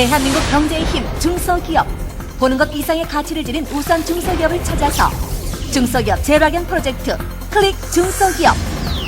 대한민국 경제의 힘 중소기업 보는 것 이상의 가치를 지닌 우선 중소기업을 찾아서 중소기업 재발견 프로젝트 클릭 중소기업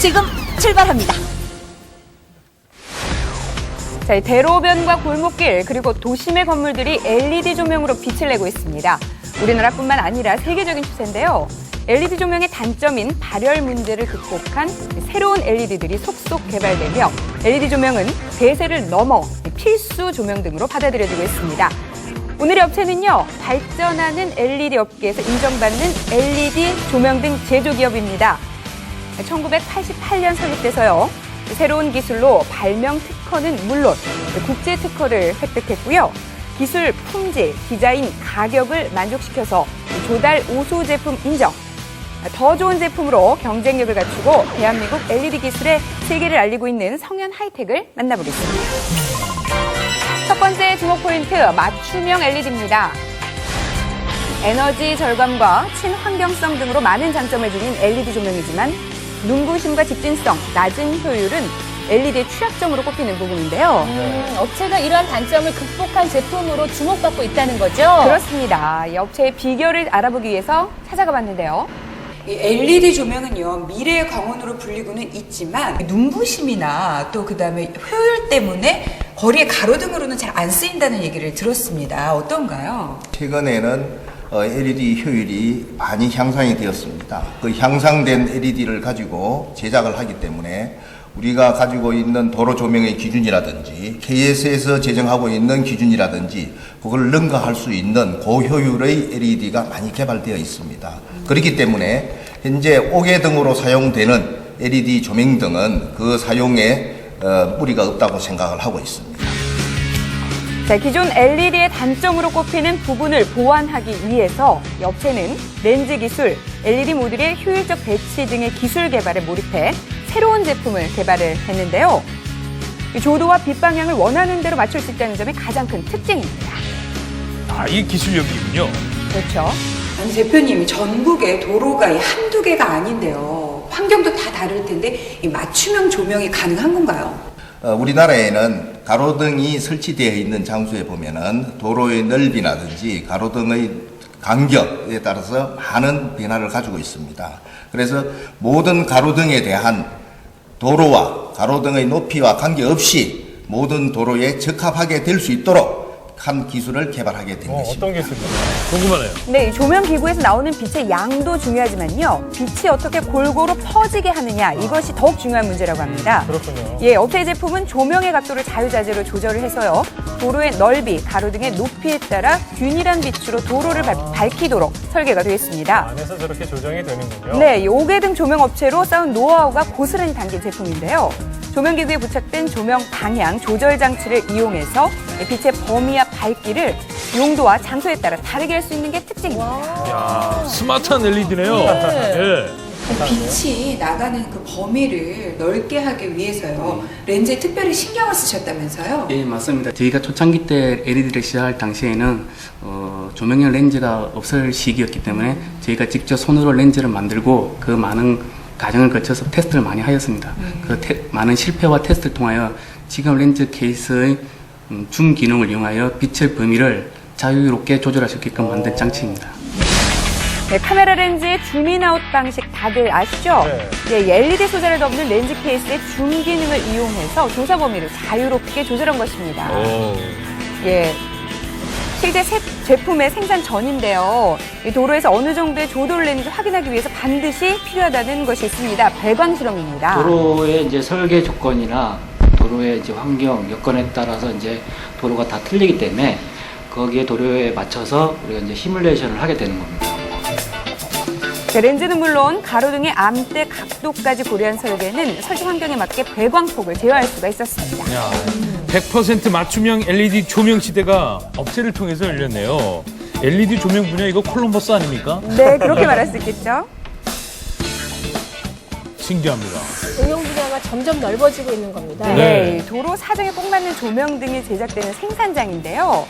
지금 출발합니다. 자, 이 대로변과 골목길 그리고 도심의 건물들이 LED 조명으로 빛을 내고 있습니다. 우리나라뿐만 아니라 세계적인 추세인데요. LED 조명의 단점인 발열 문제를 극복한 새로운 LED들이 속속 개발되며 LED 조명은 대세를 넘어 필수 조명 등으로 받아들여지고 있습니다. 오늘의 업체는요, 발전하는 LED 업계에서 인정받는 LED 조명 등 제조 기업입니다. 1988년 설립돼서요. 새로운 기술로 발명 특허는 물론 국제 특허를 획득했고요. 기술 품질, 디자인, 가격을 만족시켜서 조달 우수 제품 인정. 더 좋은 제품으로 경쟁력을 갖추고 대한민국 LED 기술의 세계를 알리고 있는 성현 하이텍을 만나보겠습니다. 첫 번째 주목 포인트 맞춤형 LED입니다. 에너지 절감과 친환경성 등으로 많은 장점을 지닌 LED 조명이지만 눈부심과 집진성, 낮은 효율은 LED의 취약점으로 꼽히는 부분인데요. 음, 업체가 이러한 단점을 극복한 제품으로 주목받고 있다는 거죠? 그렇습니다. 이 업체의 비결을 알아보기 위해서 찾아가 봤는데요. 이 LED 조명은요 미래의 광원으로 불리고는 있지만 눈부심이나 또 그다음에 효율 때문에 거리의 가로등으로는 잘 안 쓰인다는 얘기를 들었습니다. 어떤가요? 최근에는 어, LED 효율이 많이 향상이 되었습니다. 그 향상된 LED를 가지고 제작을 하기 때문에 우리가 가지고 있는 도로 조명의 기준이라든지 KS에서 제정하고 있는 기준이라든지 그걸 능가할 수 있는 고효율의 LED가 많이 개발되어 있습니다. 그렇기 때문에 현재 5개 등으로 사용되는 LED 조명 등은 그 사용에 어, 무리가 없다고 생각을 하고 있습니다. 자, 기존 LED의 단점으로 꼽히는 부분을 보완하기 위해서 이 업체는 렌즈 기술, LED 모듈의 효율적 배치 등의 기술 개발에 몰입해 새로운 제품을 개발을 했는데요. 이 조도와 빛 방향을 원하는 대로 맞출 수 있다는 점이 가장 큰 특징입니다. 아, 이 기술력이군요. 그렇죠. 아니 대표님 전국에 도로가 이 한두 개가 아닌데요. 환경도 다 다를 텐데 이 맞춤형 조명이 가능한 건가요? 어, 우리나라에는 가로등이 설치되어 있는 장소에 보면은 도로의 넓이라든지 가로등의 간격에 따라서 많은 변화를 가지고 있습니다. 그래서 모든 가로등에 대한 도로와 가로등의 높이와 관계없이 모든 도로에 적합하게 될 수 있도록 한 기술을 개발하게 된 어, 것입니다. 어떤 게 있을까요? 궁금하네요. 네, 이 조명 기구에서 나오는 빛의 양도 중요하지만요. 빛이 어떻게 골고루 퍼지게 하느냐 이것이 더욱 중요한 문제라고 합니다. 그렇군요. 예, 업체 제품은 조명의 각도를 자유자재로 조절을 해서요. 도로의 넓이, 가로 등의 높이에 따라 균일한 빛으로 도로를 밝, 밝히도록 설계가 되어 있습니다. 안에서 저렇게 조정이 되는군요. 네, 이 5개 등 조명 업체로 쌓은 노하우가 고스란히 담긴 제품인데요. 조명 기구에 부착된 조명 방향 조절 장치를 이용해서 빛의 범위와 밝기를 용도와 장소에 따라 다르게 할 수 있는 게 특징입니다. 야 스마트한 LED네요. 예. 빛이 나가는 그 범위를 넓게 하기 위해서요 렌즈에 특별히 신경을 쓰셨다면서요? 예, 맞습니다. 저희가 초창기 때 LED를 시작할 당시에는 어, 조명용 렌즈가 없을 시기였기 때문에 저희가 직접 손으로 렌즈를 만들고 그 많은 과정을 거쳐서 테스트를 많이 하였습니다. 그 테- 많은 실패와 테스트를 통하여 지금 렌즈 케이스의 음, 줌 기능을 이용하여 빛의 범위를 자유롭게 조절할 수 있게끔 만든 장치입니다. 네, 카메라 렌즈의 줌인아웃 방식 다들 아시죠? 예, 이 LED 소재를 덮는 렌즈 케이스의 줌 기능을 이용해서 조사 범위를 자유롭게 조절한 것입니다. 오. 예. 실제 새 제품의 생산 전인데요. 이 도로에서 어느 정도의 조도를 내는지 확인하기 위해서 반드시 필요하다는 것이 있습니다. 배관 실험입니다. 도로의 이제 설계 조건이나 도로의 이제 환경 여건에 따라서 이제 도로가 다 틀리기 때문에 거기에 도로에 맞춰서 우리가 이제 시뮬레이션을 하게 되는 겁니다. 자, 렌즈는 물론 가로등의 암대 각도까지 고려한 설계는 설치 환경에 맞게 배광폭을 제어할 수가 있었습니다. 야, 100% 맞춤형 LED 조명 시대가 업체를 통해서 열렸네요. LED 조명 분야 이거 콜럼버스 아닙니까? 네, 그렇게 말할 수 있겠죠. 신기합니다. 응용 분야가 점점 넓어지고 있는 겁니다. 네. 네, 도로 사정에 꼭 맞는 조명 등이 제작되는 생산장인데요.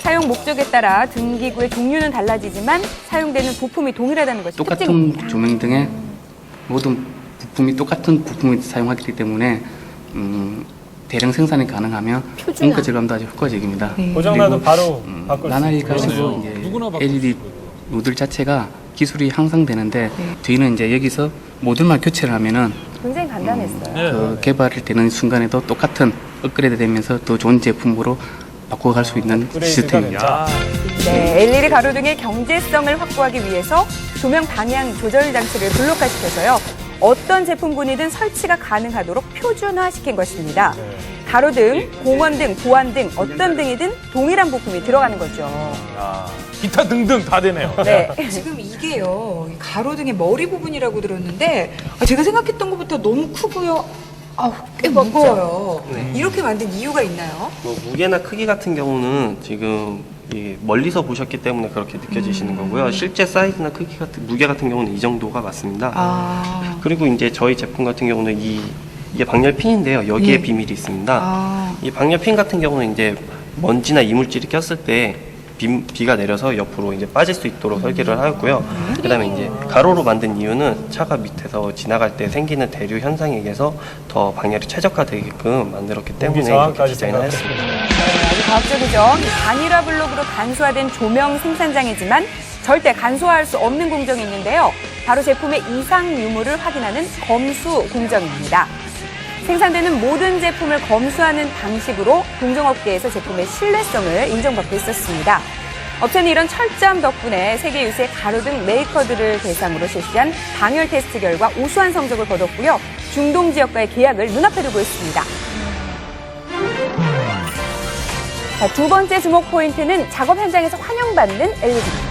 사용 목적에 따라 등기구의 종류는 달라지지만 사용되는 부품이 동일하다는 것이 똑같은 특징입니다. 조명 등의 모든 부품이 똑같은 부품을 사용하기 때문에 음, 대량 생산이 가능하면 원가 절감도 아주 효과적입니다. 고장나도 그리고, 바로 음, 바꿀 수 나날이 있고. 갈수록 그러네요. 이제 누구나 바꿀 수 LED 있고요. 모듈 자체가 기술이 향상되는데 저희는 이제 여기서 모듈만 교체를 하면은 굉장히 간단했어요. 네. 그 개발이 되는 순간에도 똑같은 업그레이드 되면서 더 좋은 제품으로 바꿔갈 수 있는 시스템입니다. 됐다. 네, LED 가로 등의 경제성을 확보하기 위해서 조명 방향 조절 장치를 블록화시켜서요. 어떤 제품군이든 설치가 가능하도록 표준화시킨 것입니다. 가로등, 공원 등, 보안 등, 어떤 등이든 동일한 부품이 들어가는 거죠. 야, 기타 등등 다 되네요. 네. 지금 이게요 이 가로등의 머리 부분이라고 들었는데 아, 제가 생각했던 것보다 너무 크고요. 아, 꽤 무거워요. 이렇게 만든 이유가 있나요? 뭐 무게나 크기 같은 경우는 지금 이 멀리서 보셨기 때문에 그렇게 느껴지시는 거고요. 실제 사이즈나 크기 같은 무게 같은 경우는 이 정도가 맞습니다. 아, 그리고 이제 저희 제품 같은 경우는 이 이게 방열 핀인데요. 여기에 예. 비밀이 있습니다. 아, 이 방열 핀 같은 경우는 이제 먼지나 이물질이 꼈을 때 비, 비가 내려서 옆으로 이제 빠질 수 있도록 설계를 하였고요. 그다음에 이제 가로로 만든 이유는 차가 밑에서 지나갈 때 생기는 대류 현상에 의해서 더 방열이 최적화되게끔 만들었기 때문에 이렇게 상황까지 디자인을. 했습니다. 아주 과학적이죠. 단일화 블록으로 간소화된 조명 생산장이지만 절대 간소화할 수 없는 공정이 있는데요. 바로 제품의 이상 유무를 확인하는 검수 공정입니다. 생산되는 모든 제품을 검수하는 방식으로 공정업계에서 제품의 신뢰성을 인정받고 있었습니다. 업체는 이런 철저함 덕분에 세계 유수의 가로등 메이커들을 대상으로 실시한 방열 테스트 결과 우수한 성적을 거뒀고요. 중동 지역과의 계약을 눈앞에 두고 있습니다. 자, 두 번째 주목 포인트는 작업 현장에서 환영받는 LED입니다.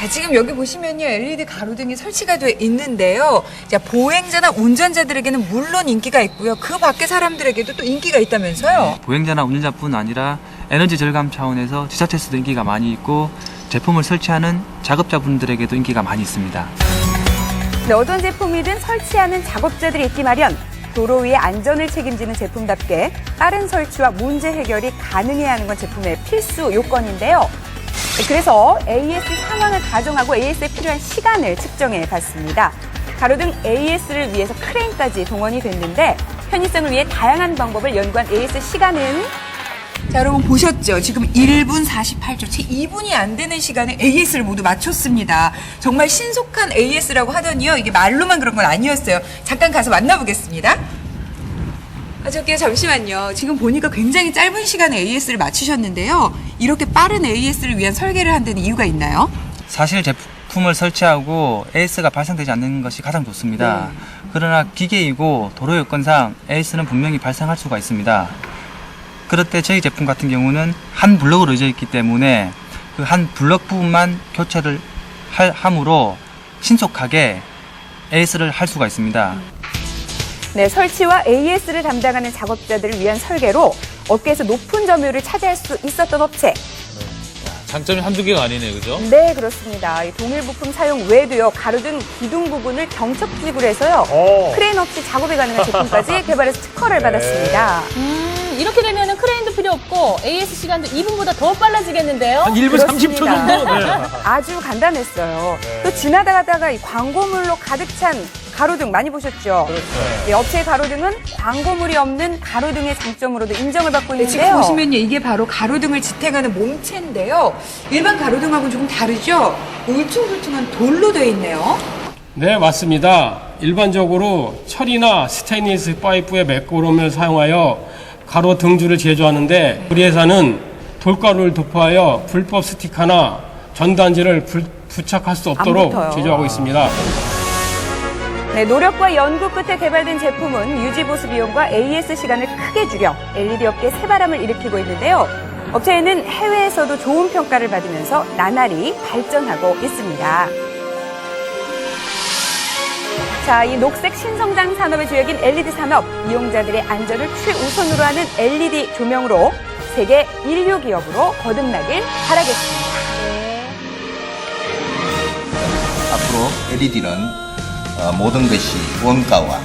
아, 지금 여기 보시면요 LED 가로등이 설치가 돼 있는데요. 자 보행자나 운전자들에게는 물론 인기가 있고요. 그 밖에 사람들에게도 또 인기가 있다면서요. 보행자나 운전자뿐 아니라 에너지 절감 차원에서 지자체에서도 인기가 많이 있고 제품을 설치하는 작업자분들에게도 인기가 많이 있습니다. 네, 어떤 제품이든 설치하는 작업자들이 있기 마련. 도로 위의 안전을 책임지는 제품답게 빠른 설치와 문제 해결이 가능해야 하는 건 제품의 필수 요건인데요. 네, 그래서 AS 상황을 가정하고 AS에 필요한 시간을 측정해 봤습니다. 가로등 AS를 위해서 크레인까지 동원이 됐는데 편의성을 위해 다양한 방법을 연구한 AS 시간은 자 여러분 보셨죠? 지금 1분 48초, 채 2분이 안 되는 시간에 AS를 모두 맞췄습니다. 정말 신속한 AS라고 하더니요. 이게 말로만 그런 건 아니었어요. 잠깐 가서 만나보겠습니다. 아, 저기요, 잠시만요. 지금 보니까 굉장히 짧은 시간에 AS를 맞추셨는데요. 이렇게 빠른 AS를 위한 설계를 한 데는 이유가 있나요? 사실 제품을 설치하고 AS가 발생되지 않는 것이 가장 좋습니다. 그러나 기계이고 도로 여건상 AS는 분명히 발생할 수가 있습니다. 그럴 때 저희 제품 같은 경우는 한 블럭으로 이어져 있기 때문에 그 한 블럭 부분만 교체를 할- 함으로 신속하게 AS를 할 수가 있습니다. 네, 설치와 AS를 담당하는 작업자들을 위한 설계로 업계에서 높은 점유율을 차지할 수 있었던 업체. 장점이 한두 개가 아니네, 그죠? 네, 그렇습니다. 이 동일 부품 사용 외에도요, 가로등 기둥 부분을 경첩집으로 해서요, 오. 크레인 없이 작업이 가능한 제품까지 개발해서 특허를 받았습니다. 음, 이렇게 되면은 크레인도 필요 없고 AS 시간도 2분보다 더 빨라지겠는데요. 한 1분 30초 그렇습니다. 정도? 네. 아주 간단했어요. 또 지나다가다가 이 광고물로 가득 찬 가로등 많이 보셨죠? 네, 업체의 가로등은 광고물이 없는 가로등의 장점으로도 인정을 받고 네, 지금 있는데요. 보시면요. 이게 바로 가로등을 지탱하는 몸체인데요. 일반 가로등하고는 조금 다르죠? 울퉁불퉁한 돌로 되어 있네요. 네, 맞습니다. 일반적으로 철이나 스테인리스 파이프의 매끄러움을 사용하여 가로 등줄을 제조하는데 우리 회사는 돌가루를 도포하여 불법 스티커나 전단지를 불- 부착할 수 없도록. 제조하고 있습니다. 네, 노력과 연구 끝에 개발된 제품은 유지 보수 비용과 AS 시간을 크게 줄여 LED 업계 새바람을 일으키고 있는데요. 업체에는 해외에서도 좋은 평가를 받으면서 나날이 발전하고 있습니다. 자, 이 녹색 신성장 산업의 주역인 LED 산업, 이용자들의 안전을 최우선으로 하는 LED 조명으로 세계 인류 기업으로 거듭나길 바라겠습니다. 앞으로 LED는 어, 모든 것이 원가와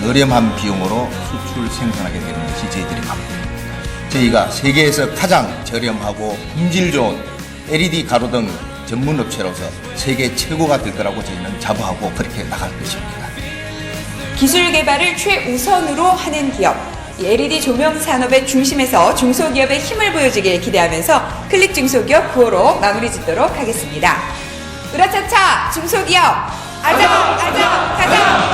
저렴한 비용으로 수출 생산하게 되는 것이 저희들의 각입니다. 저희가 세계에서 가장 저렴하고 품질 좋은 LED 가로등 전문 업체로서 세계 최고가 될 거라고 저희는 자부하고 그렇게 나갈 것입니다. 기술 개발을 최우선으로 하는 기업. 이 LED 조명 산업의 중심에서 중소기업의 힘을 보여주길 기대하면서 클릭 중소기업 9호로 마무리 짓도록 하겠습니다. 으라차차 중소기업 아장 아장 가장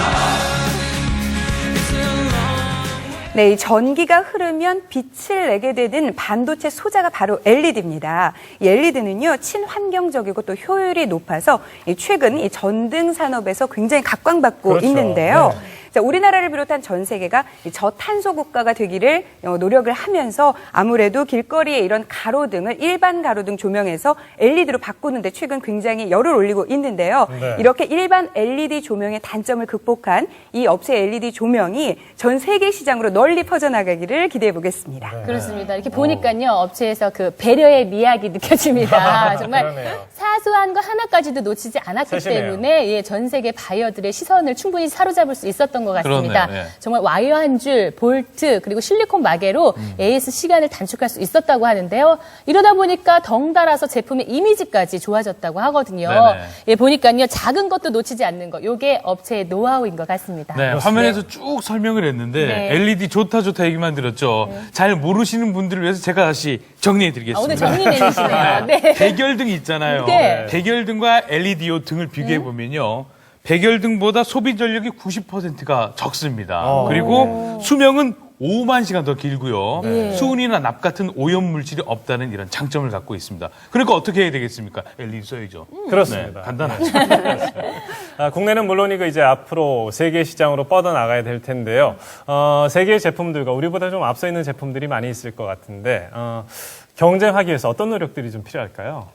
네, 이 전기가 흐르면 빛을 내게 되는 반도체 소자가 바로 LED입니다. 이 LED는요, 친환경적이고 또 효율이 높아서 이 최근 이 전등 산업에서 굉장히 각광받고 그렇죠. 있는데요. 자, 우리나라를 비롯한 전 세계가 이 저탄소 국가가 되기를 어, 노력을 하면서 아무래도 길거리에 이런 가로등을 일반 가로등 조명에서 LED로 바꾸는데 최근 굉장히 열을 올리고 있는데요. 네. 이렇게 일반 LED 조명의 단점을 극복한 이 업체 LED 조명이 전 세계 시장으로 널리 퍼져나가기를 기대해 보겠습니다. 그렇습니다. 이렇게 보니까요, 업체에서 그 배려의 미학이 느껴집니다. 정말 그러네요. 사소한 거 하나까지도 놓치지 않았기 세시네요. 때문에 예, 전 세계 바이어들의 시선을 충분히 사로잡을 수 있었던 것 같습니다. 그렇네요. 예. 정말 와이어 한 줄, 볼트, 그리고 실리콘 마개로 음. AS 시간을 단축할 수 있었다고 하는데요. 이러다 보니까 덩달아서 제품의 이미지까지 좋아졌다고 하거든요. 네네. 예, 보니까요, 작은 것도 놓치지 않는 거, 요게 업체의 노하우인 것 같습니다. 네, 화면에서 쭉 설명을 했는데 네. LED 좋다 좋다 얘기만 들었죠. 잘 모르시는 분들을 위해서 제가 다시 정리해 드리겠습니다. 아, 오늘 정리 내리시네요. 네. 백열등 있잖아요. 네. 백열등과 LED요 등을 비교해 보면요. 백열 등보다 소비 전력이 90%가 적습니다. 그리고 수명은 5만 시간 더 길고요. 네. 수은이나 납 같은 오염 물질이 없다는 이런 장점을 갖고 있습니다. 그러니까 어떻게 해야 되겠습니까? LED 써야죠. 그렇습니다. 네, 간단하죠. 아, 국내는 물론이고 이제 앞으로 세계 시장으로 뻗어 나가야 될 텐데요. 어, 세계 제품들과 우리보다 좀 앞서 있는 제품들이 많이 있을 것 같은데 어, 경쟁하기 위해서 어떤 노력들이 좀 필요할까요?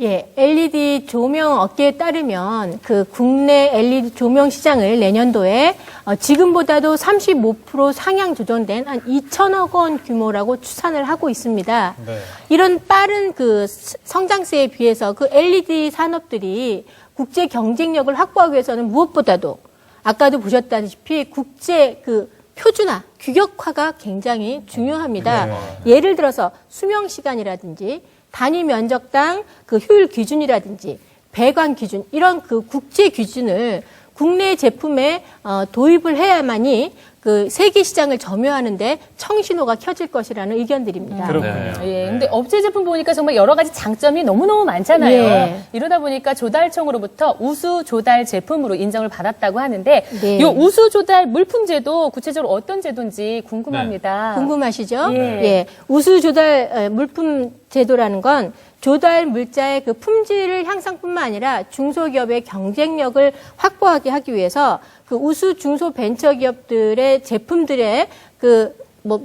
예, LED 조명 업계에 따르면 그 국내 LED 조명 시장을 내년도에 어, 지금보다도 35% 상향 조정된 한 2천억 원 규모라고 추산을 하고 있습니다. 네. 이런 빠른 그 스- 성장세에 비해서 그 LED 산업들이 국제 경쟁력을 확보하기 위해서는 무엇보다도 아까도 보셨다시피 국제 그 표준화, 규격화가 굉장히 중요합니다. 예를 들어서 수명 시간이라든지 단위 면적당 그 효율 기준이라든지 배관 기준 이런 그 국제 기준을 국내 제품에 어, 도입을 해야만이 그 세계 시장을 점유하는데 청신호가 켜질 것이라는 의견들입니다. 그렇군요. 예, 근데 업체 제품 보니까 정말 여러 가지 장점이 너무너무 많잖아요. 예. 이러다 보니까 조달청으로부터 우수 조달 제품으로 인정을 받았다고 하는데 네. 이 우수 조달 물품 제도 구체적으로 어떤 제도인지 궁금합니다. 궁금하시죠? 예. 예. 우수 조달 어, 물품 제도라는 건 조달 물자의 그 품질을 향상뿐만 아니라 중소기업의 경쟁력을 확보하게 하기 위해서 그 우수 중소 벤처기업들의 제품들의 그뭐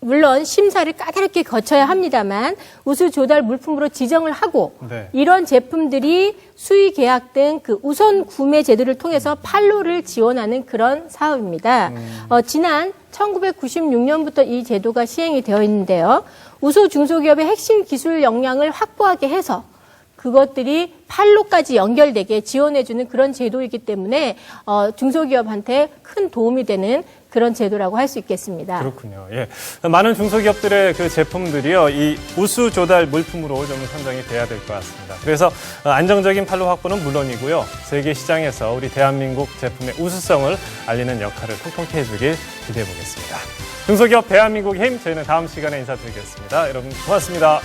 물론 심사를 까다롭게 거쳐야 합니다만 우수 조달 물품으로 지정을 하고 네. 이런 제품들이 수의 계약 등 그 우선 구매 제도를 통해서 판로를 지원하는 그런 사업입니다. 어, 지난 1996년부터 이 제도가 시행이 되어 있는데요. 우수 중소기업의 핵심 기술 역량을 확보하게 해서 그것들이 판로까지 연결되게 지원해주는 그런 제도이기 때문에 어, 중소기업한테 큰 도움이 되는 그런 제도라고 할 수 있겠습니다. 그렇군요. 예. 많은 중소기업들의 그 제품들이요, 이 우수 조달 물품으로 좀 선정이 돼야 될 것 같습니다. 그래서 어, 안정적인 판로 확보는 물론이고요, 세계 시장에서 우리 대한민국 제품의 우수성을 알리는 역할을 통통히 해주길 기대해 보겠습니다. 중소기업 대한민국의 힘, 저희는 다음 시간에 인사드리겠습니다. 여러분 고맙습니다.